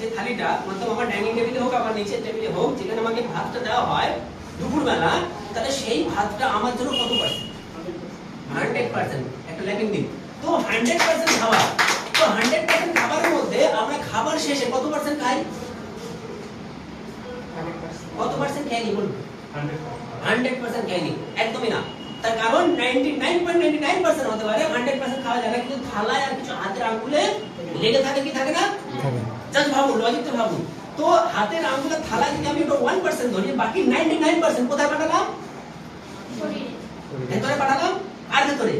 যে থালিটা মতলব আমার ডাইনিং টেবিলে হোক আমার নিচের টেবিলে হোক যেখানে আমাকে ভাতটা দেওয়া হয় দুপুরবেলা তাহলে সেই ভাতটা আমার জন্য কত পার্সেন্ট হান্ড্রেড পার্সেন্ট। একটা লেখেন দিন। তো হান্ড্রেড পার্সেন্ট খাবার। তো হান্ড্রেড পার্সেন্ট খাবারের মধ্যে আমরা খাবার শেষে কত পার্সেন্ট খাই? কত পার্সেন্ট খাইনি বলুন? Hundred percent. খাইনি একদমই না। তার কারণ ninety nine point ninety nine percent হতে পারে হান্ড্রেড পার্সেন্ট খাওয়া যায় না কিন্তু থালায় আর কিছু হাতের আঙ্গুলে লেগে থাকে কি থাকে না? জাস্ট ভাবুন লজিকটা ভাবুন। তো হাতের আঙ্গুলের থালা যদি আমি ওটা ওয়ান পার্সেন্ট ধরি বাকি নাইনটি নাইন পার্সেন্ট কোথায় পাঠালাম? ভেতরে পাঠালাম? আর ভেতরে?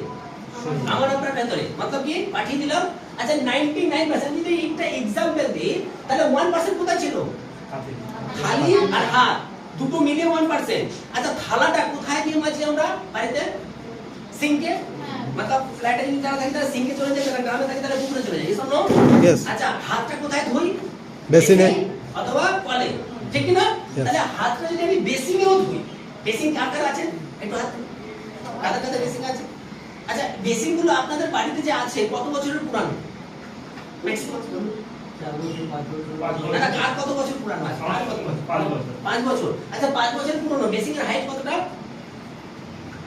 আমার আপনার ভেতরে। মতলব কি? পাঠিয়ে দিলাম। আচ্ছা নাইনটি নাইন পার্সেন্ট যদি একটা এক্সাম্পল দিই তাহলে ওয়ান পার্সেন্ট কোথায় ছিল? থালি আর হাত। দুটো মিলিয়ে ওয়ান পার্সেন্ট আচ্ছা থালাটা কোথায় দিয়ে মাঝি আমরা? বাড়িতে? সিঙ্কে मतलब ফ্ল্যাটে যদি যারা থাকে তারা সিঙ্কে চলে যায় যারা গ্রামে থাকে তারা পুকুরে চলে যায় এই শোনো Yes. আচ্ছা হাতটা কোথায় ধুই বেসিনে। অথবা কলে ঠিক কি না Yes. তাহলে হাতটা যদি আমি বেসিনেও ধুই বেসিন কার কার আছে একটু হাত কাদের কাদের বেসিন আছে আচ্ছা বেসিন গুলো আপনাদের বাড়িতে যে আছে কত বছরের পুরানো ম্যাক্সিমাম দাদা কার কত বছর পুরানো আছে কার কত বছর? পাঁচ বছর আচ্ছা পাঁচ বছর পুরনো বেসিকের হাইট কতটা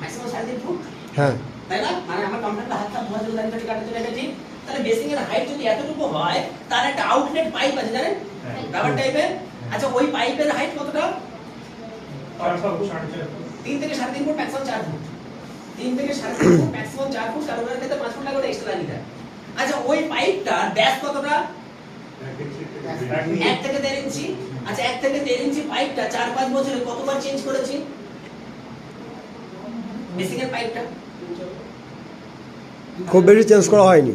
ম্যাক্সিমাম সাড়ে তিন ফুট হ্যাঁ তাই না মানে আমার কম্পিউটার হাতটা ধোয়া চলে দাঁড়িয়ে কাটতে ঠিক তাহলে বেসিকের হাইট যদি এতটুকু হয় তার একটা আউটলেট পাইপ আছে জানেন? রাবার টাইপের আচ্ছা ওই পাইপের হাইট কতটা? তিন থেকে সাড়ে তিন ফুট ম্যাক্সিমাম চার ফুট। তিন থেকে সাড়ে তিন ফুট ম্যাক্সিমাম চার ফুট কারণ ক্ষেত্রে পাঁচ ফুট লাগে এক্সট্রা নিতে হয়। আচ্ছা ওই পাইপটা ব্যাস কতটা? এক থেকে দেড় ইঞ্চি। আচ্ছা এক থেকে দেড় ইঞ্চি পাইপটা চার পাঁচ বছরে কতবার চেঞ্জ করেছি? বেসিকের পাইপটা খুব বেশি চেঞ্জ করা হয়নি।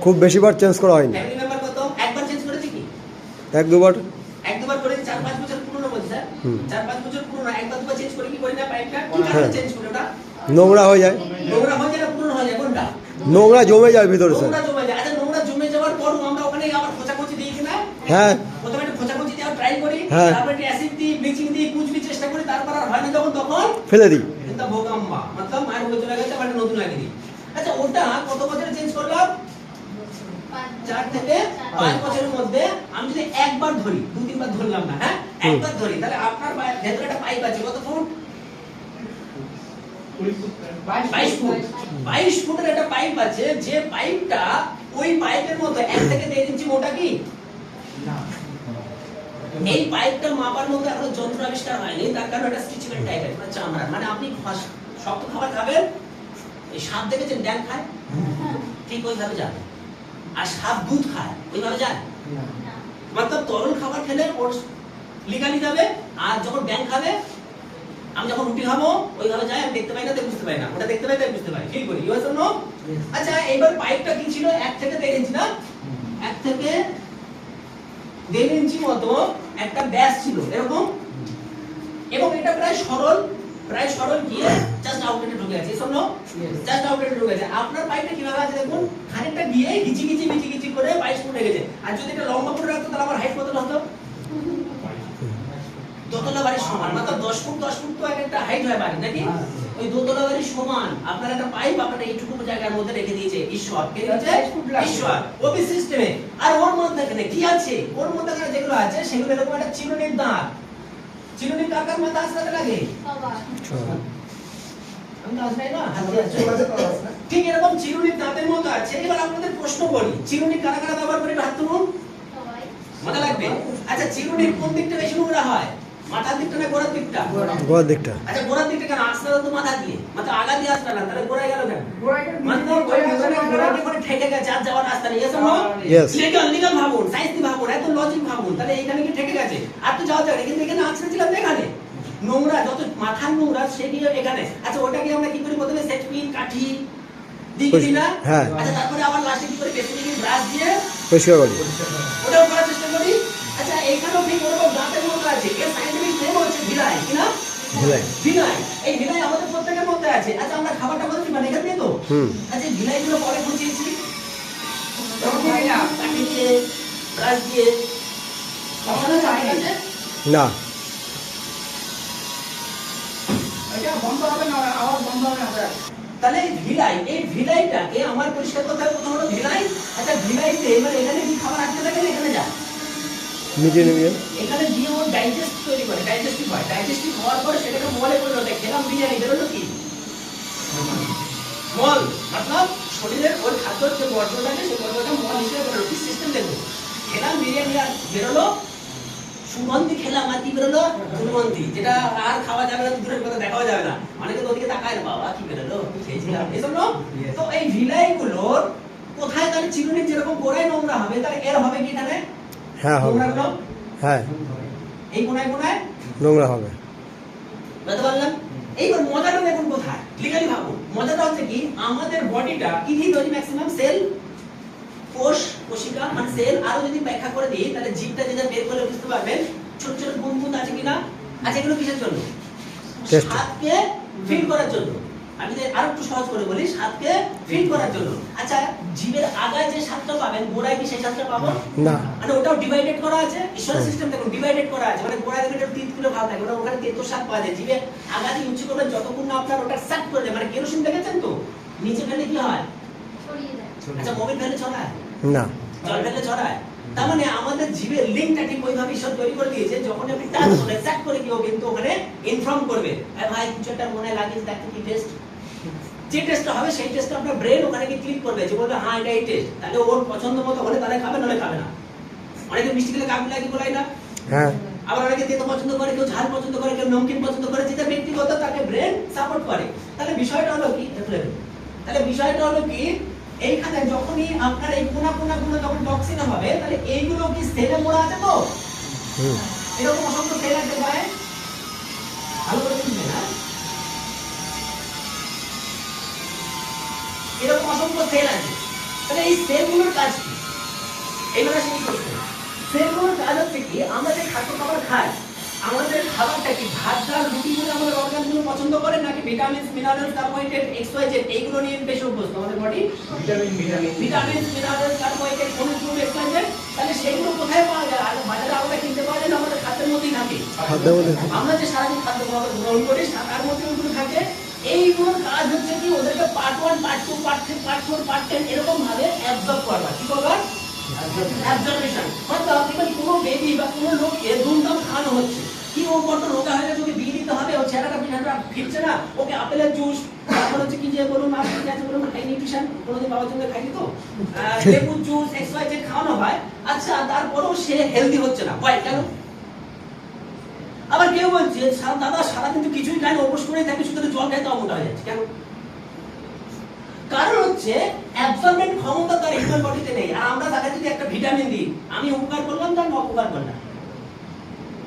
খুব বেশিবার চেঞ্জ করা হয়নি। এক দুবার। হ্যাঁ। নোংরা হয়ে যায়। নোংরা জমে যায় ভিতরে স্যার। আচ্ছা দিই হ্যাঁ। হ্যাঁ। তারপর একটু অ্যাসিড দিই ব্লিচিং দিই কুচবি চেষ্টা করি তারপর আর হয় না যখন তখন ফেলে দিই এটা ভোগাম্মা মতলব মায়ের মুখে চলে গেছে আবার একটা নতুন লাগিয়ে দিই আচ্ছা কত বছরে চেঞ্জ করলাম? চার থেকে পাঁচ বছরের মধ্যে আমি যদি একবার ধরি দু তিনবার ধরলাম না হ্যাঁ? একবার ধরি তাহলে আপনার ভেতরে একটা পাইপ আছে কত ফুট? বাইশ ফুট। বাইশ ফুটের একটা পাইপ আছে যে পাইপটা ওই পাইপের মধ্যে এক থেকে দেড় ইঞ্চি মোটা কি? এই পাইপটা মাপার মধ্যে এখনও যন্ত্র আবিষ্কার হয়নি তার কারণ এটা স্ট্রিচমেন্ট টাইপের চামড়ার। মানে আপনি শক্ত খাবার খাবেন এই সাপ দেখেছেন? ড্যাম খায়? ঠিক ওইভাবে যাবে। আর সাপ দুধ খায় ওইভাবে যায়? মতলব তরল খাবার খেলে ওর লিগালি যাবে আর যখন ব্যাং খাবে আমি যখন রুটি খাব ওইভাবে যায় আমি দেখতে পাই না তাই বুঝতে পাই না। ওটা দেখতে পাই তাই বুঝতে পাই ফিল করি ইউএস নো আচ্ছা এবার পাইপটা কি ছিল? এক থেকে দেড় ইঞ্চি না? এক থেকে দেড় ইঞ্চি মতো একটা ব্যাস ছিল এরকম? এবং এটা প্রায় সরল প্রায় সরল গিয়ে জাস্ট আউটলেটে ঢুকে আছে শোনো জাস্ট আউটলেটে ঢুকে আছে আপনার পাইপটা কীভাবে আছে দেখুন? খানিকটা গিয়ে গিচি গিচি গিচি গিচি করে বাইশ ফুট রেখেছে আর যদি এটা লম্বা করে রাখতো তাহলে আমার হাইট কত হতো? দোতলা বাড়ির সমান। মাত্র দশ ফুট দশ ফুট তো এক একটা হাইট হয় বাড়ি নাকি? ওই দোতলা বাড়ির সমান। আপনার একটা পাইপ আপনার এইটুকু জায়গার মধ্যে রেখে দিয়েছে ঈশ্বর। কে দিয়েছে? ঈশ্বর। ওপি সিস্টেমে আর ওর মধ্যে কি আছে? ওর মধ্যে যেগুলো আছে সেগুলো এরকম একটা চিরুনির দাঁত চিরুনির কার কার মাথা আসতে লাগে। ঠিক এরকম চিরুনি দাঁতের মতো আছে। এবার আপনাদের প্রশ্ন করি চিরুনি কারা কারা ব্যবহার করে হাত তুলুন মজা লাগবে? আচ্ছা চিরুনির কোন দিকটা বেশি নোংরা হয়? মাথার দিকটা না গোড়ার দিকটা। গোড়ার দিকটা। আচ্ছা গোড়ার দিকটা কেন? আসতে তো মাথা দিয়ে। মাথা আগা দিয়ে আসতে না তাহলে গোড়ায় গেল কেন? মানে ওই পিছনে ঠেকে গেছে আর যাওয়ার রাস্তা নেই। এসব Yes. লিগাল লিগাল ভাবুন সায়েন্স ভাবুন এত লজিক ভাবুন তাহলে এইখানে কি ঠেকে গেছে? আর তো যাওয়া যাবে কিন্তু এখানে আছড়ে ছিলাম এখানে। নোংরা যত মাথার নোংরা সেগুলো এখানে। আচ্ছা ওটাকে আমরা কি করি প্রথমে? সেট পিন কাঠি দিই না হ্যাঁ। আচ্ছা তারপরে আবার লাস্টে কি করে? পেছনে ব্রাশ দিয়ে পরিষ্কার করি। ওটাও করার চেষ্টা করি। আচ্ছা এইখানেও ঠিক ওরকম দাঁতের মতো আছে। এর সাইন্টিফিক নেম হচ্ছে ভিলাই কি না? ভিলাই ভিলাই এই ভিলাই আমাদের প্রত্যেকের মধ্যে আছে। আচ্ছা আমরা খাবারটা বলছি মানে এখান তো? হুম। আচ্ছা ভিলাই গুলো পরে বুঝিয়েছি। কাঠি দিয়ে ব্রাশ দিয়ে। কখনো চাই না। না তাহলে এই ভিলাই এই ভিলাইটাকে আমার পরিষ্কার হবে প্রথম হলো ভিলাই আচ্ছা ভিলাইতে মানে এখানে কি খাবার আটকে থাকে এখানে যা। মিটিয়ে নেবেন এখানে দিয়ে ও ডাইজেস্ট তৈরি করে ডাইজেস্টিভ হয় ডাইজেস্টিভ হওয়ার পরে সেটাকে মলে পরিণত হয় খেলাম বিরিয়ানি বেরোলো কি? মল মতলব শরীরের ওই খাদ্যর যে বর্জ্যটা সেই বর্জ্যটা মল হিসেবে বেরোলো কি সিস্টেম দেখো। খেলাম বিরিয়ানি আর বেরোলো সুগন্ধি খেলাম আর কি বেরোলো? দুর্গন্ধি যেটা আর খাওয়া যাবে না দূরের কথা দেখাও যাবে না। অনেকে তো ওদিকে তাকায় বাবা কি বেরোলো? খেয়েছিলাম? এই তো এই কোথায় তাহলে চিরুনি যেরকম গোড়ায় নোংরা হবে তাহলে এর হবে কি এখানে? হ্যাঁ হবে। হ্যাঁ। এই কোনায় কোনায়? নোংরা হবে। বুঝতে পারলাম? এইবার মজাটা দেখুন কোথায়? লিগালি ভাবুন মজাটা হচ্ছে কি আমাদের বডিটা কি দিয়ে তৈরি ম্যাক্সিমাম সেল কোষ কোশিকা মানে সেল আরও যদি ব্যাখ্যা করে দিই তাহলে জীবটা যেটা বের করলে বুঝতে পারবেন ছোট ছোট বুন বুন আছে কিনা? আচ্ছা এগুলো কিসের জন্য. স্বাদকে ফিল করার জন্য। আমি আরও একটু সহজ করে বলি স্বাদকে ফিল করার জন্য। আচ্ছা জীবের আগায় যে স্বাদটা পাবেন গোড়ায় কি সেই স্বাদটা পাবো? না। মানে ওটাও ডিভাইডেড করা আছে? ঈশ্বরের সিস্টেম দেখুন ডিভাইডেড করা আছে। মানে গোড়া থেকে তিন কিলো ভাব থাকে ওটা ওখানে তেতো স্বাদ পাওয়া যায়। জিভে আগাতি উচ্চ করবেন যতক্ষণ না আপনার ওটা স্যাট করে দেয়। মানে কেরোসিন দেখেছেন তো? নিচে ফেলে কি হয়? আচ্ছা মোবিল ফেলে ছড়ায়? না। জল ফেলে ছড়ায়? তার মানে আমাদের জীবের লিঙ্কটা ঠিক ওইভাবে ঈশ্বর তৈরি করে দিয়েছে যখন আপনি টাচ স্যাট করে কি ও কিন্তু ওখানে ইনফর্ম করবে। ভাই কিছু একটা মনে লাগিস দেখতে কি টেস্ট যে টেস্টটা হবে সেই টেস্টটা আপনার ব্রেন ওখানে গিয়ে ক্লিক করবে যে বলবে হ্যাঁ এটা এই টেস্ট তাহলে ওর পছন্দ মতো হলে তাহলে খাবে নাহলে খাবে না। অনেকে মিষ্টি খেলে কাকু লাগি বলাই না। হ্যাঁ। আবার অনেকে তেতো পছন্দ করে কেউ ঝাল পছন্দ করে কেউ নমকিন পছন্দ করে যেটা ব্যক্তিগত তাকে ব্রেন সাপোর্ট করে। তাহলে বিষয়টা হলো কি তাহলে বিষয়টা হলো কি এইখানে যখনই আপনার এই কোনা কোনা গুলো যখন টক্সিন হবে তাহলে এইগুলো কি সেলে মোড়া আছে তো? এরকম অসংখ্য সেল আছে গায়ে এরকম অসংখ্য সেল আছে। তাহলে এই সেলগুলোর কাজ কি? এইবার আসি এই প্রশ্নে। সেলগুলোর কাজ হচ্ছে কি আমরা যে খাদ্য খাবার খাই আমাদের খাবারটা কি ভাত ডাল রুটি গুলো আমাদের অর্গানগুলো পছন্দ করে নাকি vitamins minerals carbohydrate X Y Z এইগুলো নিয়ে বেশি অভ্যস্ত আমাদের body vitamin vitamin vitamins minerals carbohydrate খনিজ লবণ এক্স ওয়াই জেড তাহলে সেগুলো কোথায় পাওয়া যায়? আর বাজারে আমরা কিনতে পাওয়া যায় না? আমাদের খাদ্যের মধ্যেই থাকে। আমরা যে সারাদিন খাদ্য খাবার গ্রহণ করি তার মধ্যে ওগুলো থাকে। এইগুলোর কাজ হচ্ছে কি, ওদেরকে part one part two part three part four part ten এরকম ভাবে করবা কি ফিরছে না। ওকে আপেলের জুস হচ্ছে কি যে বলুন আছে বলুন কোনোদিন লেবুর জুস জেড খাওয়ানো হয়। আচ্ছা তারপরেও সে হেলদি হচ্ছে না। হয় কেন? কেউ বলছে, "সা- দাদা সারাদিন তো কিছুই খায় অবশ করে থাকে শুধু জল খাই তো মোটা হয়ে যাচ্ছে। কেন? কারণ হচ্ছে অ্যাবসর্বেন্ট ক্ষমতা তার বডিতে নেই। আর আমরা তাকে যদি একটা ভিটামিন দিই, আমি উপকার করলাম, তার অপকার করলাম।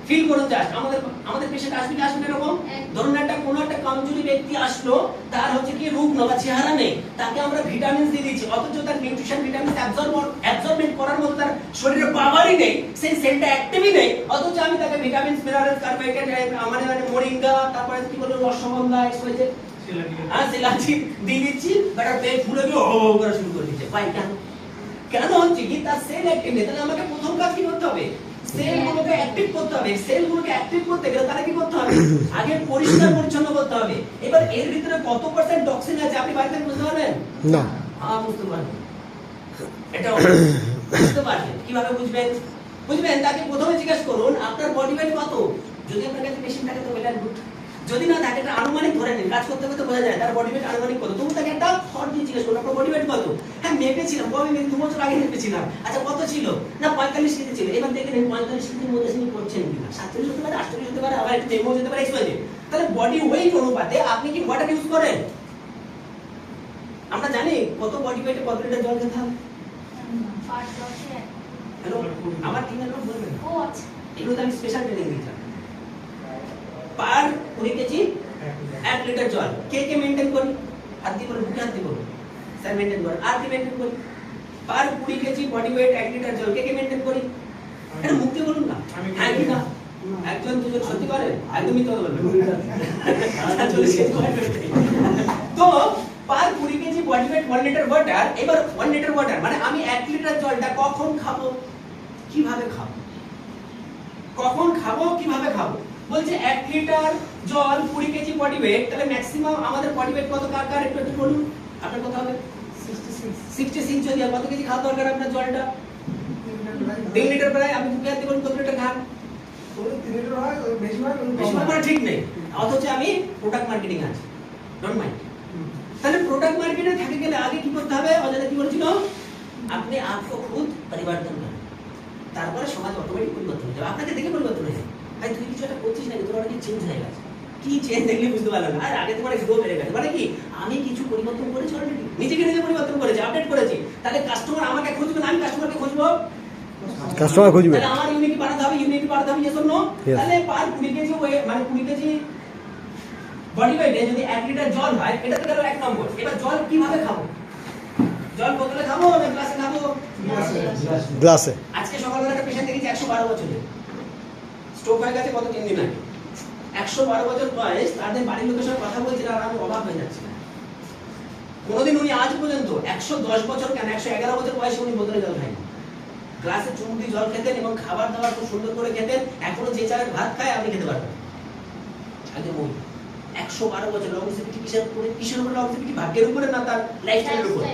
ফিল করুন জাস্ট আমাদের আমাদের পেশেন্ট আসবে কি আসবে এরকম? ধরুন একটা কোন একটা কমজোরি ব্যক্তি আসলো তার হচ্ছে কি রূপ না বা চেহারা নেই তাকে আমরা ভিটামিন দিয়ে দিচ্ছি অথচ তার নিউট্রিশন ভিটামিন অ্যাবজর্ব অ্যাবজর্বমেন্ট করার মতো তার শরীরে পাওয়ারই নেই সেই সেলটা অ্যাক্টিভই নেই অথচ আমি তাকে ভিটামিন মিনারেলস কার্বোহাইড্রেট মানে মানে মোরিঙ্গা তারপরে কি বলব রসগন্ধা এক্সওয়াইজে হ্যাঁ সিলাচি দিয়ে দিচ্ছি বেটার পেট ফুলে গিয়ে ও করে শুরু করে দিচ্ছে। ভাই কেন? কেন হচ্ছে কি? তার সেল অ্যাক্টিভ নেই তাহলে আমাকে প্রথম কাজ কি করতে হবে? সেলগুলোকে অ্যাক্টিভ করতে হবে। সেলগুলোকে অ্যাক্টিভ করতে গেলে তারা কি করতে হবে? আগে পরিষ্কার পরিচ্ছন্ন করতে হবে। এবার এর ভিতরে কত পার্সেন্ট টক্সিন আছে আপনি বাড়িতে বুঝতে পারবেন? না। বুঝতে পারবেন। এটা বুঝতে পারবেন। কীভাবে বুঝবেন? বুঝবেন? তাকে প্রথমে জিজ্ঞেস করুন আপনার বডি ওয়েট কত? যদি আপনার কাছে মেশিন থাকে তো গুড যদি না তাকে একটা আনুমানিক ধরে নিন। কাজ করতে করতে বোঝা যায় তার বডি ওয়েট আনুমানিক কত? তুমি তাকে একটা ফর দিয়ে জিজ্ঞেস করুন আপনার বডি ওয়েট কত? হ্যাঁ মেপেছিলাম কবে মেপে দু বছর আগে মেপেছিলাম। আচ্ছা কত ছিল? না পঁয়তাল্লিশ কেজি ছিল। এবার দেখে নিন পঁয়তাল্লিশ কেজির মধ্যে তিনি করছেন কিনা সাতচল্লিশ হতে পারে আটচল্লিশ হতে পারে আবার একটু নেমে যেতে পারে এক্সপাইজে তাহলে বডি ওয়েট অনুপাতে আপনি কি ওয়াটার ইউজ করেন? আমরা জানি কত বডি ওয়েটে কত লিটার জল খেতে হবে আমার লোক বলবেন ও আচ্ছা। এগুলো তো আমি স্পেশাল ট্রেনিং দিয়েছিলাম পার কুড়ি কেজি এক লিটার। জল। কে কে মেনটেন করি? হাত দিয়ে বলুন বুকে হাত দিয়ে বলুন। স্যার মেনটেন করেন আর কি মেনটেন করি? পার কুড়ি কেজি বডি ওয়েট এক লিটার জল। কে কে মেনটেন করি? এটা মুখ দিয়ে বলুন না। আমি হ্যাঁ কি না। একজন দুজন সত্যি করে? একদমই তো weight। তো পার কুড়ি kg body weight one litre water এবার ওয়ান লিটার ওয়াটার মানে আমি এক লিটার জলটা কখন খাব? কীভাবে খাব? কখন খাব? কীভাবে খাব? বলছে এক লিটার জল কুড়ি কেজি বডি ওয়েট তাহলে ম্যাক্সিমাম আমাদের বডি ওয়েট কত? কার কার? একটু একটু বলুন। আপনার কত হবে? সিক্সটি সিক্স যদি কত কেজি খাওয়া দরকার আপনার জলটা? তিন লিটার প্রায় আপনি বুকে হাতে কত লিটার বেশি খান ঠিক নেই। অথচ আমি প্রোডাক্ট মার্কেটিং আছি। ডোন্ট মাই তাহলে প্রোডাক্ট মার্কেটে থাকে গেলে আগে কি করতে হবে? অজানা কি বলছিল? আপনি আপকে খুদ পরিবর্তন করেন। তারপরে সমাজ অটোমেটিক পরিবর্তন হয়ে যাবে। আপনাকে দেখে পরিবর্তন হয়ে ভাই তুই কিছু একটা করছিস না তোর অনেক চেঞ্জ হয়ে গেছে। কি চেঞ্জ দেখলে বুঝতে পারলাম না। আর আগে তোমার গ্রো বেড়ে গেছে। মানে কি আমি কিছু পরিবর্তন করেছি অলরেডি নিজেকে নিজে পরিবর্তন করেছি আপডেট করেছি। তাহলে কাস্টমার আমাকে খুঁজবে না আমি কাস্টমারকে খুঁজবো? কাস্টমার খুঁজবে। তাহলে আমার ইউনিটি বাড়াতে হবে ইউনিটি বাড়াতে হবে এসব নো তাহলে পার কুড়ি কেজি ওয়ে- মানে কুড়ি কেজি বডি ওয়েটে যদি এক লিটার জল হয় এটা তো গেল এক নম্বর। এবার জল কীভাবে খাব? জল বোতলে খাব না গ্লাসে খাব? গ্লাসে। আজকে সকালবেলা একটা পেশেন্ট দেখেছি একশো বারো বছরের। স্ট্রোক হয়ে গেছে কত তিন দিন আগে। একশো বারো বছর বয়স তাদের বাড়ির লোকের সঙ্গে কথা বলছিল আর আমি অবাক হয়ে যাচ্ছি। কোনোদিন উনি আজ পর্যন্ত একশো দশ বছর কেন একশো এগারো বছর বয়সে উনি বোতলে জল খায়নি। গ্লাসে দিয়ে জল খেতেন এবং খাবার দাবার খুব সুন্দর করে খেতেন এখনও যে চালের ভাত খায় আপনি খেতে পারবেন আগে বই একশো বারো বছর লংজিভিটি কিসের উপরে কিসের উপরে লংজিভিটি ভাগ্যের উপরে না তার লাইফস্টাইলের উপরে?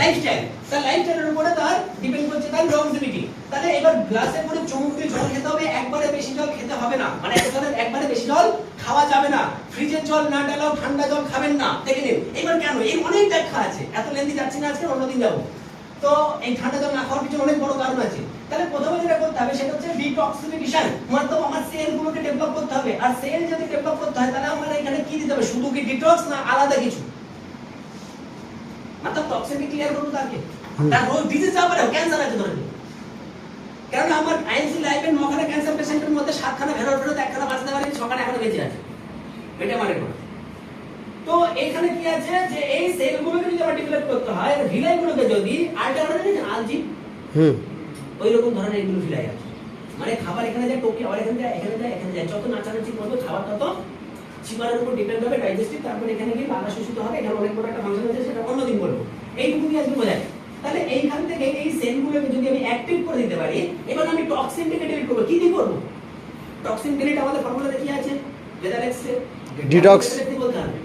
লাইফস্টাইল তার লাইফস্টাইলের উপরে তার ডিপেন্ড করছে তার লংজিভিটি তাহলে এবার গ্লাসে করে চুমুক দিয়ে জল খেতে হবে একবারে বেশি জল খেতে হবে না। মানে একজনের একবারে বেশি জল খাওয়া যাবে না। ফ্রিজের জল না ডালাও ঠান্ডা জল খাবেন না। দেখে নিন এবার কেন? এই অনেক ব্যাখ্যা আছে। এত লেন্দি যাচ্ছি না আজকে অন্যদিন যাব। তো এই ঠান্ডা জল না খাওয়ার পিছনে অনেক বড় কারণ আছে। তাহলে প্রথমে যেটা করতে হবে সেটা হচ্ছে ডিটক্সিফিকেশন মতলব আমার সেল গুলোকে ডেভেলপ করতে হবে। আর সেল যদি ডেভেলপ করতে হয় তাহলে আমরা এখানে কি দিতে হবে? শুধু কি ডিটক্স না আলাদা কিছু? মতলব টক্সিন ক্লিয়ার করব তাকে। তার রোগ ডিজিজ যাবে না ক্যান্সার আছে ধরে কারণ আমার আইএনসি লাইফে নখানা ক্যান্সার পেশেন্টের মধ্যে সাতখানা ভেরোর ফেরত একখানা বাঁচতে পারে ছখানা এখনও বেঁচে আছে। এটা মানে করে তো এখানে কি আছে যে এই সেলগুলোকে যদি আমার ডেভেলপ করতে হয় ভিলাইগুলোকে যদি আল্টারনেটিভ আলজি হুম। ওই রকম ধরনের এগুলো ভিলাই আছে। মানে খাবার এখানে যায় টোকি আবার এখানে যায় এখানে যায় এখানে যায়। যত নাচানাচি করবে খাবার তত চিপারের উপর ডিপেন্ড হবে ডাইজেস্টিভ তারপর এখানে গিয়ে লালা শোষিত হবে এখানে অনেক বড় একটা ফাংশন আছে সেটা অন্যদিন বলব। এইটুকুনি আজকে বোঝায়? তাহলে এইখান থেকে এই সেলগুলোকে যদি আমি অ্যাক্টিভ করে দিতে পারি এবার আমি টক্সিনটাকে ডিলিট করব। কি দিয়ে করব? টক্সিন ডিলিট আমাদের ফর্মুলাতে কি আছে. বলতে হবে?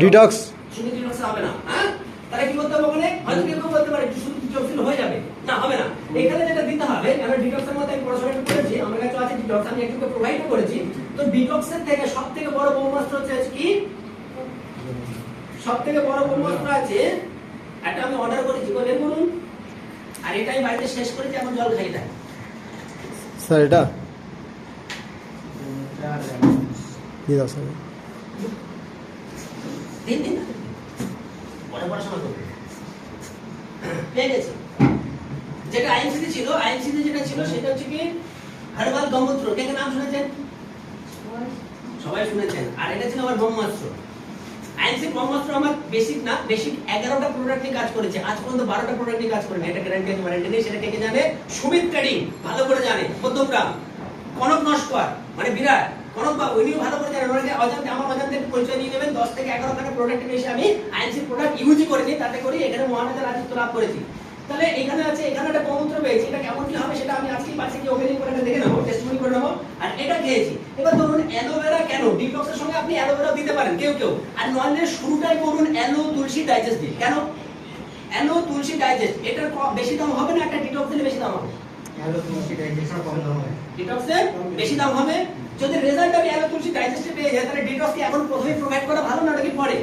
ডিটক্স শুধু ডিটক্স হবে না হ্যাঁ? তাহলে কি করতে হবে ওখানে? হয়তো কেউ বলতে পারে শুধু ডিটক্সিল হয়ে যাবে। না হবে না। এখানে যেটা দিতে হবে আমরা ডিটক্সের মধ্যে আমি পড়াশোনা করেছি আমার কাছে আছে ডিটক্স আমি একটু প্রোভাইড করেছি। তো ডিটক্সের থেকে সব থেকে বড় ব্রহ্মাস্ত্র হচ্ছে কি? সব থেকে বড় ব্রহ্মাস্ত্র আছে একটা আমি অর্ডার করেছি বলে বলুন। আর এটা আমি বাড়িতে শেষ করেছি এখন জল খাই এটা স্যার এটা? দিয়ে দাও স্যার? দিন দিন পরে পড়াশোনা করবে। পেয়ে গেছি। যেটা আইনসিতে ছিল আইনসিতে যেটা ছিল সেটা হচ্ছে কি হারবাল গমূত্র কে কে নাম শুনেছেন? সবাই শুনেছেন। আর এটা ছিল আমার ব্রহ্মাস্ত্র। আইনসি ব্রহ্মাস্ত্র আমার বেসিক না বেসিক এগারোটা প্রোডাক্ট নিয়ে কাজ করেছে। আজ পর্যন্ত বারোটা প্রোডাক্ট নিয়ে কাজ করেছে এটা গ্যারান্টি আছে ওয়ারেন্টি নেই, সেটা কে কে জানে? সুমিত ট্রেডিং ভালো করে জানে, মধ্যমগ্রাম। কনক নস্কর মানে বিরাট। কনক বা উনিও ভালো করে জানেন ওনাকে অজান্তে আমার অজান্তে পরিচয় নিয়ে নেবেন। দশ থেকে এগারো খানা প্রোডাক্ট নিয়ে এসে আমি আইনসি প্রোডাক্ট ইউজই করেছি, তাতে করি এখানে মহামেদার রাজত্ব লাভ করেছি। তাহলে এখানে আছে এখানে একটা গৌমূত্র পেয়েছি এটা কেমন কি হবে সেটা আমি আজকেই পাচ্ছি কি ওপেনিং করে দেখে নেব টেস্টমনি করে নেব। আর এটা খেয়েছি। এবার ধরুন অ্যালোভেরা কেন? ডিটক্সের সঙ্গে আপনি অ্যালোভেরা দিতে পারেন কেউ কেউ। আর নইলে শুরুটাই করুন অ্যালো তুলসী ডাইজেস্ট দিয়ে। কেন? অ্যালো তুলসী ডাইজেস্ট এটার বেশি দাম হবে না একটা ডিটক্স দিলে বেশি দাম হবে? অ্যালো ডিটক্সের বেশি দাম হবে? যদি রেজাল্ট আমি অ্যালো তুলসী ডাইজেস্টে পেয়ে যাই তাহলে ডিটক্স কি এখন প্রথমে প্রোভাইড করা ভালো না নাকি পরে?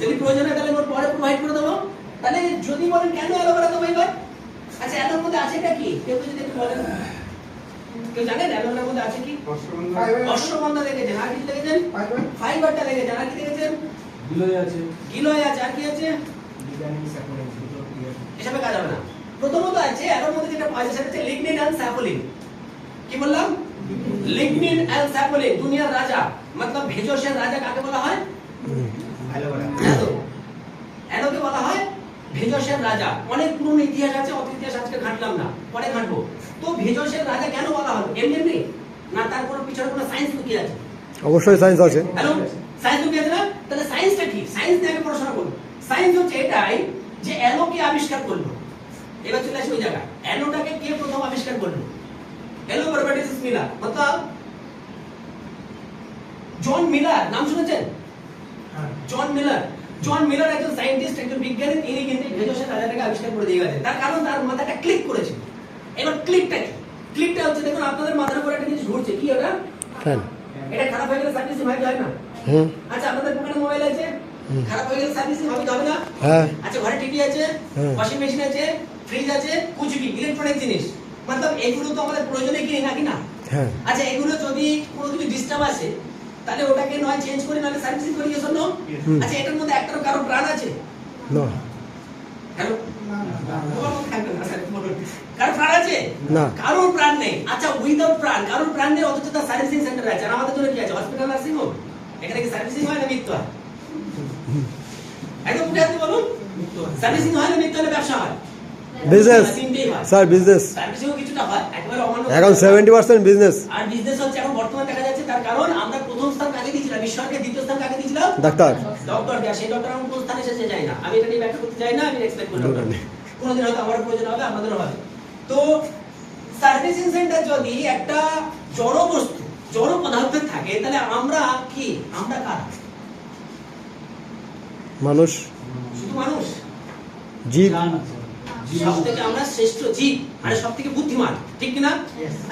যদি প্রয়োজন হয় তাহলে পরে প্রোভাইড করে দেবো। তাহলে যদি বলেন কেন অ্যালোভেরা দেবো এবার? আচ্ছা অ্যালোর মধ্যে আছে এটা কি? কেউ যদি একটু বলেন। কেউ জানেন অ্যালোভেরার মধ্যে আছে কি? অশ্বগন্ধা। দেখেছেন। আর কি দেখেছেন? ফাইবারটা দেখেছেন। আর কি দেখেছেন? গিলয় আছে। গিলয় আছে। আর কি আছে? এসবে কাজ হবে না। প্রথমত আছে অ্যালোর মধ্যে যেটা পাওয়া যায় সেটা হচ্ছে লিগনিন অ্যান্ড স্যাপোলিন কি বললাম? লিগনিন অ্যান্ড স্যাপোলিন দুনিয়ার রাজা। মতলব ভেষজের রাজা কাকে বলা হয়? অ্যালো অ্যালোকে বলা হয় ভেষজের রাজা অনেক পুরনো ইতিহাস আছে অত ইতিহাস আজকে ঘাটলাম না পরে ঘাটবো। তো ভেষজের রাজা কেন বলা হলো? এমনি এমনি? না তার কোনো পিছনে কোনো সায়েন্স লুকিয়ে আছে? অবশ্যই সায়েন্স আছে। হ্যালো সায়েন্স লুকিয়ে আছে না? তাহলে সায়েন্সটা কি? সায়েন্স নিয়ে আগে পড়াশোনা করব সায়েন্স হচ্ছে এটাই যে অ্যালো কে আবিষ্কার করল। এবার চলে আসি ওই জায়গা অ্যালোটাকে কে প্রথম আবিষ্কার করল? অ্যালো বারবাটিস মিলার মতলব জন মিলার নাম শুনেছেন? জন মিলার জন মিলার একজন সায়েন্টিস্ট একজন বিজ্ঞানী তিনি কিন্তু ভেজসের রাজাটাকে আবিষ্কার করে দিয়ে গেছেন। তার কারণ তার মাথাটা ক্লিক করেছিল এবার ক্লিকটা কি? ক্লিকটা হচ্ছে দেখুন আপনাদের মাথার উপর একটা জিনিস ঘুরছে। কি ওটা? ফ্যান। এটা খারাপ হয়ে গেলে সার্ভিসিং হয় কি না। হুম। আচ্ছা আপনাদের দোকানে মোবাইল আছে? খারাপ হয়ে গেলে সার্ভিসিং হবে কি হবে না? হ্যাঁ। আচ্ছা ঘরে টিভি আছে। ওয়াশিং মেশিন আছে ফ্রিজ আছে কুচবি ইলেকট্রনিক জিনিস। মতলব এগুলো তো আমাদের প্রয়োজনে কিনি নাকি না? হ্যাঁ। আচ্ছা এগুলো যদি কোনো কিছু ডিস্টার্ব আসে তাহলে ওটাকে নয় চেঞ্জ করি নাহলে সার্ভিসিং আচ্ছা এটার মধ্যে কারও প্রাণ আছে? না। হ্যালো? তোমার মধ্যে থাকবে না, স্যার, বলুন। কারও প্রাণ আছে? না। কারোর প্রাণ নেই। আচ্ছা উইদাউট প্রাণ কারোর প্রাণ নেই অথচ তার সার্ভিসিং সেন্টার আছে। আর আমাদের জন্য কি আছে? হসপিটাল নার্সিং হোম এখানে কি সার্ভিসিং হয় না মৃত্যু একদম বুঝে আপনি বলুন। সার্ভিসিং হয় না মৃত্যু হলে ব্যবসা হয়? বিজনেস স্যার বিজনেস সার্ভিসিংও কিছুটা হয় একেবারে অমান্য। এখন সেভেন্টি পার্সেন্ট বিজনেস আর বিজনেস হচ্ছে এখন বর্তমানে দেখা যাচ্ছে তার কারণ আমরা বিশ্বকে দ্বিতীয় স্থান কাকে দিয়েছিলাম ডাক্তার। ডক্টর দেয়া সেই ডক্টর আমার কোন স্থানে এসেছে যাই না। আমি এটা নিয়ে ব্যাখ্যা করতে চাই না আমি এক্সপেক্ট করি কোনোদিন হয়তো আমার প্রয়োজন হবে আপনাদেরও হবে। তো সার্ভিসিং সেন্টার যদি একটা জড় বস্তু জড় পদার্থ থাকে তাহলে আমরা কি? আমরা কারা? মানুষ। শুধু মানুষ? জীব। সব থেকে আমরা শ্রেষ্ঠ জীব মানে সব থেকে বুদ্ধিমান ঠিক কিনা?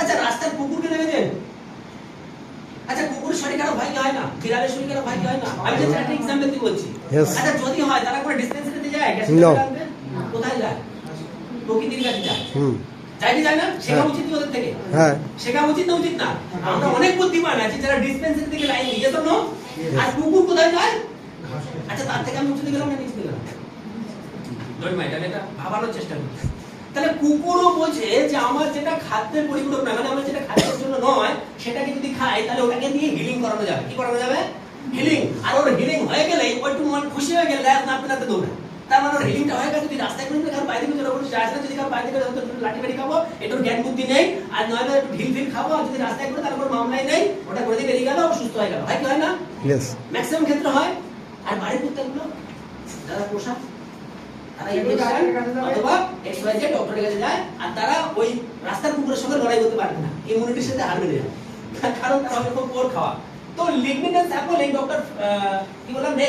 আচ্ছা রাস্তার কুকুরকে দেখেছেন? আচ্ছা কুকুর শরীর কারও ভাই হয় না বিড়ালের শরীর কারও ভাই হয় না। আমি just একটা এক্সাম্পল দিয়ে বলছি। আচ্ছা যদি হয় তারা কোনো ডিসপেন্সারিতে যায়? গ্যাস. কোথায় যায়? প্রকৃতির কাছে যায়। হুম। যায় না? শেখা হ্যাঁ। উচিত ওদের থেকে? হ্যাঁ। শেখা উচিত না উচিত না? আমরা অনেক বুদ্ধিমান আছি যারা ডিসপেন্সারি থেকে লাইন দিয়ে তো আর কুকুর কোথায় যায়? আচ্ছা তার থেকে আমি উঁচুতে গেলাম না নিচে গেলাম? ডোন্ট মাইন্ড এটা ভাবানোর চেষ্টা করছি। তাহলে কুকুরও বোঝে যে আমার যেটা খাদ্যের পরিপূরক না মানে আমার যেটা খাদ্যের জন্য নয় সেটাকে যদি খাই তাহলে ওটাকে দিয়ে হিলিং করানো যাবে। কি করানো যাবে? হিলিং আর ওর হিলিং হয়ে গেলে একটু মন খুশি হয়ে গেলে না আপনার দৌড়ে তার মানে ওর হিলিংটা হয়ে গেলে যদি রাস্তায় কোনো কারও বাইরে থেকে যখন আসে না যদি বাইরে লাঠি বাড়ি খাব একটু জ্ঞান বুদ্ধি নেই আর নয়তো একটু ঢিল ফিল খাব আর যদি রাস্তায় করে তার কোনো মামলাই নেই ওটা করে দিয়ে বেরিয়ে গেল সুস্থ হয়ে গেল। হয় কি হয় না? ম্যাক্সিমাম ক্ষেত্রে হয়। আর বাড়ির কুত্তাগুলো যারা পোষা তারা ইঞ্জেকশন অথবা এক্স ওয়াই জেড ডক্টরের কাছে যায় আর তারা ওই রাস্তার কুকুরের সঙ্গে লড়াই করতে পারবে না। ইমিউনিটির সাথে হারবে না কারণ তারা হবে খুব খাওয়া। তো লিগনিনাস অ্যাপল এই ডক্টর কি বললাম রে?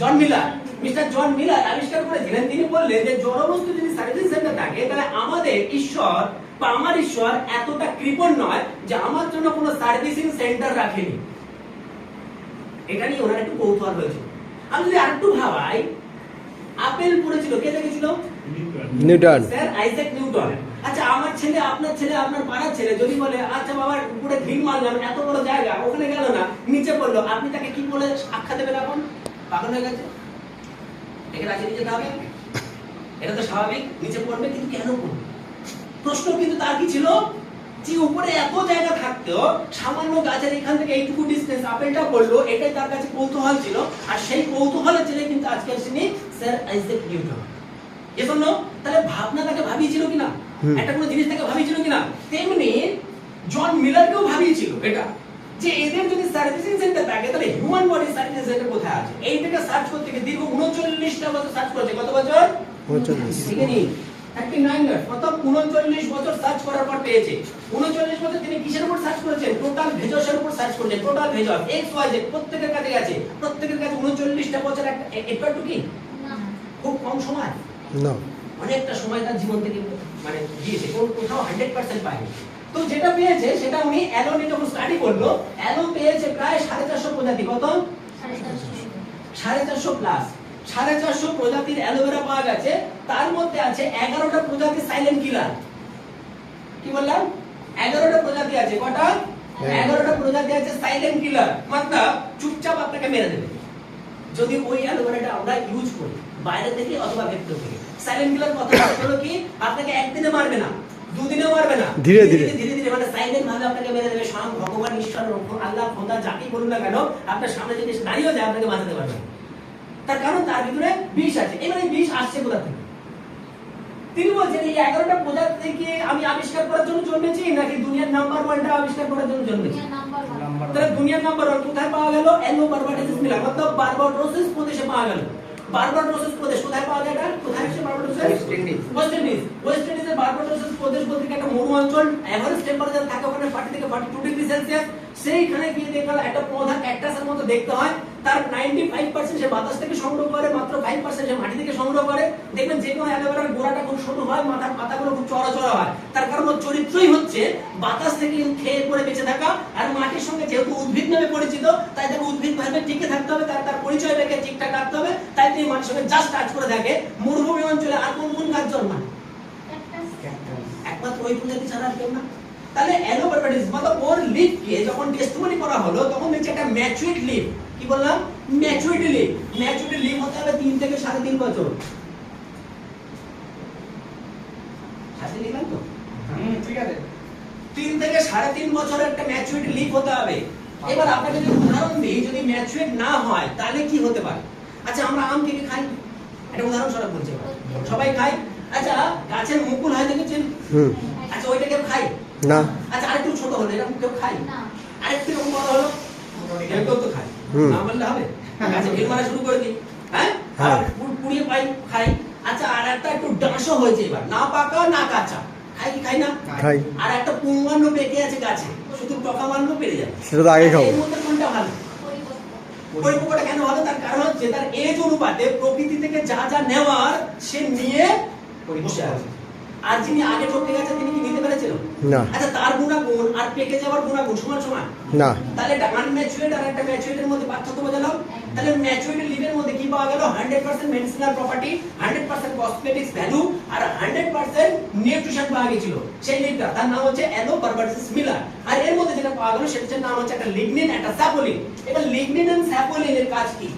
John Miller mister John Miller আবিষ্কার করেছিলেন। তিনি বললেন যে জড়বস্তু যদি সার্ভিস সেন্টার থাকে তাহলে আমাদের ঈশ্বর বা আমার ঈশ্বর এতটা কৃপণ নয় যে আমার জন্য কোনো সার্ভিসিং সেন্টার রাখেনি। এটা নিয়ে ওনার একটু কৌতূহল হয়েছিল আমি যদি আরেকটু ভাবাই আপেল পড়েছিল কে দেখেছিল? নিউটন। Sir Isaac Newton. আচ্ছা আমার ছেলে আপনার ছেলে আপনার পাড়ার ছেলে যদি বলে আচ্ছা বাবা উপরে ঢিল মারলাম এত বড় জায়গা ওখানে গেল না নিচে পড়ল আপনি তাকে কি বলে আখ্যা দেবেন এখন? পাগল হয়ে গেছে? একে রাখে নিচে হবে এটা তো স্বাভাবিক নিচে পড়বে কিন্তু কেন পড়বে? প্রশ্ন কিন্তু তার কি ছিল? যে উপরে এত জায়গা থাকতেও সামান্য গাছের এখান থেকে এইটুকু ডিস্টেন্স আপেলটা পড়ল এটাই তার কাছে কৌতূহল ছিল। আর সেই কৌতূহলের ছেলে কিন্তু আজকের তিনি স্যার আইজাক নিউটন এজন্য তাহলে ভাবনা তাকে ভাবিয়েছিল কিনা? একটা কোনো জিনিস তাকে ভাবিয়েছিল কিনা? তেমনি জন মিলারকেও ভাবিয়েছিল এটা। যে এদের যদি সার্ভিসিং সেন্টার থাকে তাহলে হিউম্যান বডি সার্ভিসিং সেন্টার কোথায় আছে? এইটাকে সার্চ করতে গিয়ে দীর্ঘ উনচল্লিশটা বছর সার্চ করেছে। কত বছর? ঠিক আছে। থার্টি নাইন ইয়ার্স অর্থাৎ উনচল্লিশ বছর সার্চ করার পর পেয়েছে। উনচল্লিশ বছর তিনি কিসের উপর সার্চ করেছেন? টোটাল ভেজসের উপর সার্চ করেছেন টোটাল ভেজস এক্স ওয়াই জেড প্রত্যেকের কাছে গেছে প্রত্যেকের কাছে উনচল্লিশটা বছর একটা একটু কি? খুব কম সময়। না। অনেকটা সময় তার জীবন থেকে মানে দিয়েছে। কোন কোথাও হান্ড্রেড পার্সেন্ট পায়নি। তো যেটা পেয়েছে সেটা উনি অ্যালোনি যখন স্টাডি করল অ্যালো পেয়েছে প্রায় সাড়ে চারশো প্রজাতি। কত? সাড়ে চারশো। প্লাস সাড়ে চারশো প্রজাতির অ্যালোভেরা পাওয়া গেছে। তার মধ্যে আছে এগারোটা প্রজাতি সাইলেন্ট কিলার কি বললাম? এগারোটা প্রজাতি আছে। কটা? হ্যাঁ। এগারোটা প্রজাতি আছে সাইলেন্ট কিলার মাত্রা চুপচাপ আপনাকে মেরে দেবে। যদি ওই অ্যালোভেরাটা আমরা ইউজ করি বাইরে থেকে অথবা ভেতর থেকে। সাইলেন্ট কিলার কথা হলো কি? আপনাকে একদিনে মারবে না দুদিনে মারবে না। ধীরে ধীরে। ধীরে। ধীরে মানে সাইলেন্ট ভাবে আপনাকে মেরে দেবে। স্বয়ং ভগবান ঈশ্বর আল্লাহ খোদা যাকে করুন না কেন আপনার সামনে যদি দাঁড়িয়েও যায় আপনাকে বাঁচাতে পারবে তার কারণ তার ভিতরে বিষ আছে। এবার বিষ আসছে কোথা থেকে? তিনি বলছেন এই এগারোটা প্রজাতি থেকে আমি আবিষ্কার করার জন্য জন্মেছি নাকি দুনিয়ার নাম্বার ওয়ানটা আবিষ্কার করার জন্য জন্মেছি? তাহলে দুনিয়ার নাম্বার ওয়ান কোথায় পাওয়া গেল? এলো বারবাডোসিস মিলা মতলব বারবাডোসিস প্রদেশে পাওয়া গেল। বারবাডোসিস প্রদেশ কোথায় পাওয়া যায় এটা? কোথায় আছে বারবাডোসিস? West Indies. West Indies West ইন্ডিজের বারবাডোসিস প্রদেশ বলতে একটা মরু অঞ্চল? এভারেজ টেম্পারেচার থাকে ওখানে 40 থেকে 42 ডিগ্রি সেলসিয়াস সেইখানে গিয়ে দেখা একটা পৌধা ক্যাকটাসের মতো দেখতে হয়। তার 95% সে বাতাস থেকে সংগ্রহ করে মাত্র 5% সে মাটি থেকে সংগ্রহ করে। দেখবেন যে কোনো অ্যালোভেরার গোড়াটা খুব ছোট হয় মাথার পাতাগুলো খুব চড়া চড়া হয়। তার কারণ ওর চরিত্রই হচ্ছে বাতাস থেকে খেয়ে পরে বেঁচে থাকা। আর মাটির সঙ্গে যেহেতু উদ্ভিদ নামে পরিচিত তাই তাকে উদ্ভিদ ভাবে টিকে থাকতে হবে তার তার পরিচয় রেখে ঠিকঠাক রাখতে হবে। তাই তিনি মাটির সঙ্গে জাস্ট টাচ করে থাকে। মরুভূমি অঞ্চলে আর কোন কোন গাছ জন্মায়? একমাত্র ওই প্রজাতি ছাড়া আর কেউ না। তাহলে অ্যালোবারবাডিস मतलब ওর লিফকে যখন টেস্টিমনি করা হলো তখন দেখছি একটা ম্যাচুইড লিফ কি বললাম ম্যাচুইড লিফ ম্যাচুইড লিফ হতে হবে তিন থেকে সাড়ে তিন বছর সাথে লিখলাম তো ঠিক আছে তিন থেকে সাড়ে তিন বছরের একটা ম্যাচুইড লিফ হতে হবে এবার আপনাকে যদি উদাহরণ দিই যদি ম্যাচুইড না হয় তাহলে কি হতে পারে আচ্ছা আমরা আম কে কে খাই একটা উদাহরণ স্বরূপ বলছি এবার। সবাই খাই আচ্ছা গাছের মুকুল হয় দেখেছেন হুম আচ্ছা ওইটা কেউ খাই না। আচ্ছা আরেকটু ছোট হলো এরকম কেউ খাই না। আরেকটু এরকম বড় হলো? কেউ কেউ তো খাই না বললে হবে। আচ্ছা বিল মারা শুরু করে দিই। হ্যাঁ? হ্যাঁ। আর পুড়- পুড়িয়ে পাই খাই। আচ্ছা আর একটা একটু ডাঁশো হয়েছে এবার। না পাকা না কাঁচা। খাই কি খাই না? খাই। আর একটা পুঙ্গান্ন পেকে আছে গাছে। শুধু টকা মান্য পেরে যাবে। সেটা তো আগে খাব। এর মধ্যে কোনটা ভালো? পরিপক্কটা কেন ভালো? তার কারণ হচ্ছে তার এজ অনুপাতে প্রকৃতি থেকে যা যা নেওয়ার সে নিয়ে বসে আছে। আর যিনি আগে টপকে গেছে তিনি কি নিতে পেরেছিল? না। আচ্ছা তার গুণাগুণ আর পেকে যাওয়ার গুণাগুণ সমান সমান? না। তাহলে একটা আনম্যাচুয়েড আর একটা ম্যাচুয়েডের মধ্যে পার্থক্য বোঝালাম তাহলে ম্যাচুয়েড লিভের মধ্যে কি পাওয়া গেল? 100% মেডিসিনাল প্রপার্টি 100% কসমেটিক্স ভ্যালু আর 100% নিউট্রিশন পাওয়া গেছিল। সেই লিভটা তার নাম হচ্ছে অ্যালো বারবারসিস মিলার আর এর মধ্যে যেটা পাওয়া গেল সেটার নাম হচ্ছে একটা লিগনিন একটা স্যাপোলিন এবার লিগনিন এন্ড স্যাপোলিন এর কাজ কি?